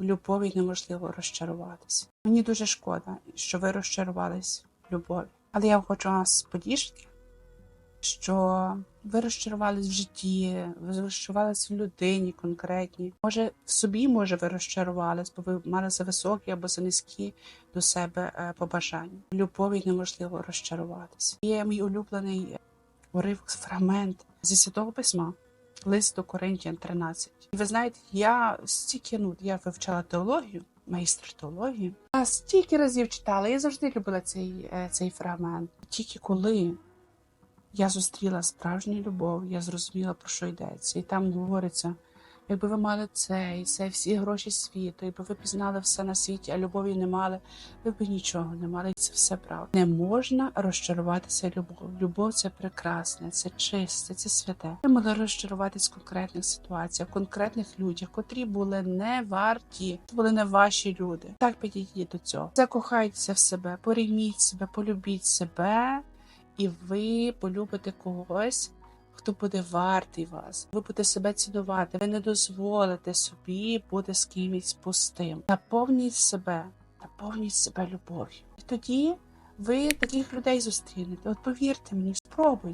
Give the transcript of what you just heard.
В любові неможливо розчаруватися. Мені дуже шкода, що ви розчарувались в любові. Але я хочу вас потішити, що ви розчарувались в житті, ви розчарувались в людині конкретній. Може, в собі, може, ви розчарувались, бо ви мали за високі або за низькі до себе е, побажання. В любові неможливо розчаруватися. Є мій улюблений уривок, фрагмент зі святого письма. Лист до Коринтян 13. І ви знаєте, я стільки ну я вивчала теологію, майстер теології. А стільки разів читала. Я завжди любила цей, е, цей фрагмент. Тільки коли я зустріла справжню любов, я зрозуміла, про що йдеться. І там говориться: якби ви мали це і це, всі гроші світу, якби ви пізнали все на світі, а любові не мали, ви б нічого не мали. Це все правда. Не можна розчаруватися любов. Любов це прекрасне, це чисте, це святе. Ви могли розчаруватись в конкретних ситуаціях, в конкретних людях, котрі були не варті, були не ваші люди. Так підійдіть до цього. Закохайтеся в себе, порівніть себе, полюбіть себе, і ви полюбите когось. Хто буде вартий вас, ви будете себе цінувати, ви не дозволите собі бути з кимось пустим. Наповніть себе, наповніть себе любов'ю. І тоді ви таких людей зустрінете. От повірте мені, спробуйте.